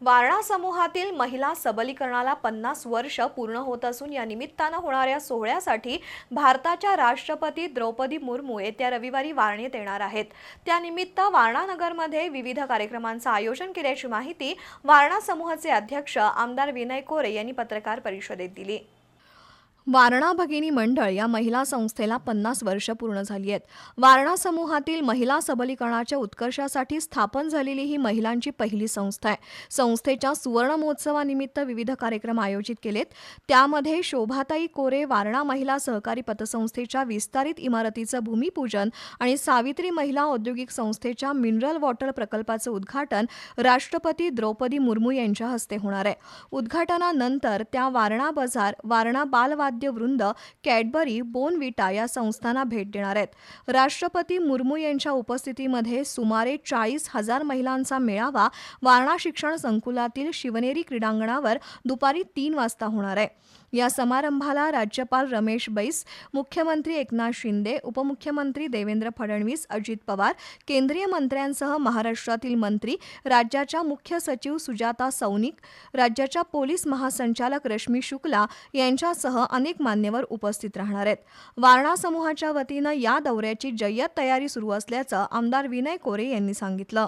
वारणा समूहातील महिला सबलीकरणाला पन्नास वर्ष पूर्ण होत असून या निमित्तानं होणाऱ्या सोहळ्यासाठी भारताच्या राष्ट्रपती द्रौपदी मुर्मू येत्या रविवारी वारणेत येणार आहेत. त्यानिमित्त वारणानगरमध्ये विविध कार्यक्रमांचं आयोजन केल्याची माहिती वारणा समूहाचे अध्यक्ष आमदार विनय कोरे यांनी पत्रकार परिषदेत दिली. वारणा भगिनी मंडळ या महिला संस्थेला पन्नास वर्ष पूर्ण झाली आहेत. वारणा समूहातील महिला सबलीकरणाच्या उत्कर्षासाठी स्थापन झालेली ही महिलांची पहिली संस्था आहे. संस्थेच्या सुवर्ण महोत्सवानिमित्त विविध कार्यक्रम आयोजित केलेत. त्यामध्ये शोभाताई कोरे वारणा महिला सहकारी पतसंस्थेच्या विस्तारित इमारतीचं भूमिपूजन आणि सावित्री महिला औद्योगिक संस्थेच्या मिनरल वॉटर प्रकल्पाचं उद्घाटन राष्ट्रपती द्रौपदी मुर्मू यांच्या हस्ते होणार आहे. उद्घाटनानंतर त्या वारणा बाजार वारणा बालवाद वाद्यवृंद कॅडबरी बोनविटा या संस्थांना भेट देणार आहेत. राष्ट्रपती मुर्मू यांच्या उपस्थितीमध्ये सुमारे चाळीस हजार महिलांचा मेळावा वारणा शिक्षण संकुलातील शिवनेरी क्रीडांगणावर दुपारी तीन वाजता होणार आहे. या समारंभाला राज्यपाल रमेश बैस मुख्यमंत्री एकनाथ शिंदे उपमुख्यमंत्री देवेंद्र फडणवीस अजित पवार केंद्रीय मंत्र्यांसह महाराष्ट्रातील मंत्री राज्याच्या मुख्य सचिव सुजाता सौनिक राज्याच्या पोलीस महासंचालक रश्मी शुक्ला यांच्यासह अनेक मान्यवर उपस्थित राहणार आहेत. वारणा समूहाच्या वतीनं या दौऱ्याची जय्यत तयारी सुरू असल्याचं आमदार विनय कोरे यांनी सांगितलं.